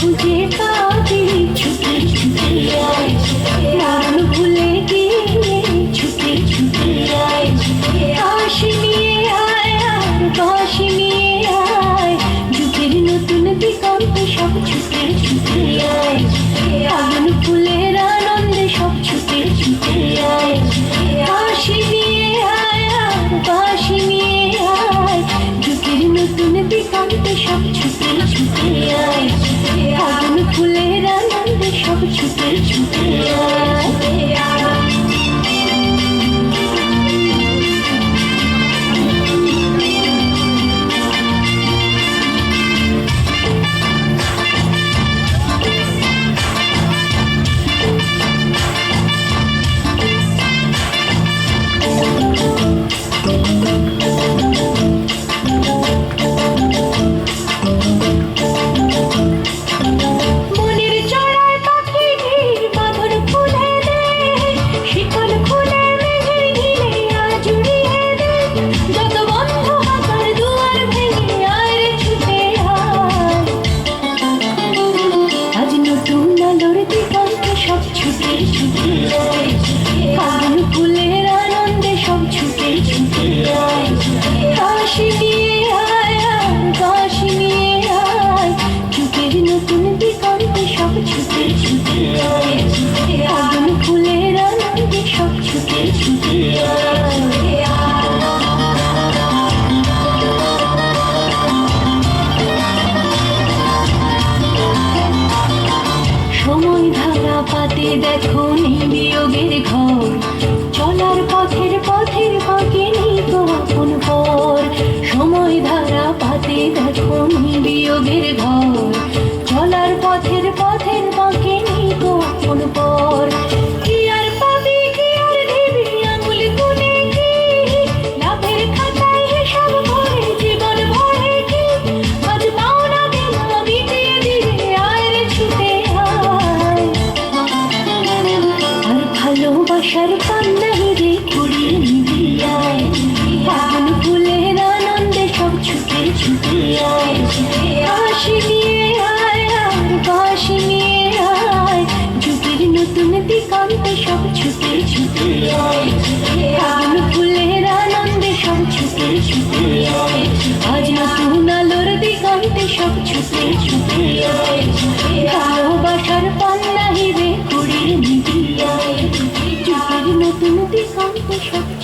খুঁজে পাবে ছুটে ছুটে আয়। মন ভুলে গিয়ে ছুটে আয়। হাসি নিয়ে আয় আর হাসি নিয়ে আয়। যুগের নতুন সব ছুটে ছুটে আয়। আগুন, ফুলের আনন্দে সব ছুটে ছুটে আয়। হাসি নিয়ে আয় আর হাসি নিয়ে আয়। যুগের নতুন দিগন্ত সব ছুটে ছুটে আয়। খুলে সময় ধারা পাতে দেখো নেই বিয়োগের ঘর। চলার পথের পথের নেই তো আপন পর। সময় ধারা পাতে দেখো নেই বিয়োগের ঘর। চলার পথের পথের নেই তো আপন পর। নিবি ফুলের আনন্দে সব ছুটে ছুটে আয় কাশি নিয়ে আয় কাশি নিয়ে আয় যুগের নতুন দিগন্তে সব ছুটে ছুটে আয় পাগল ফুলের আনন্দে সব ছুটে ছুটে আয় আজ নতুন আলোর দিগন্তে সব ছুটে ছুটে আয় Thank.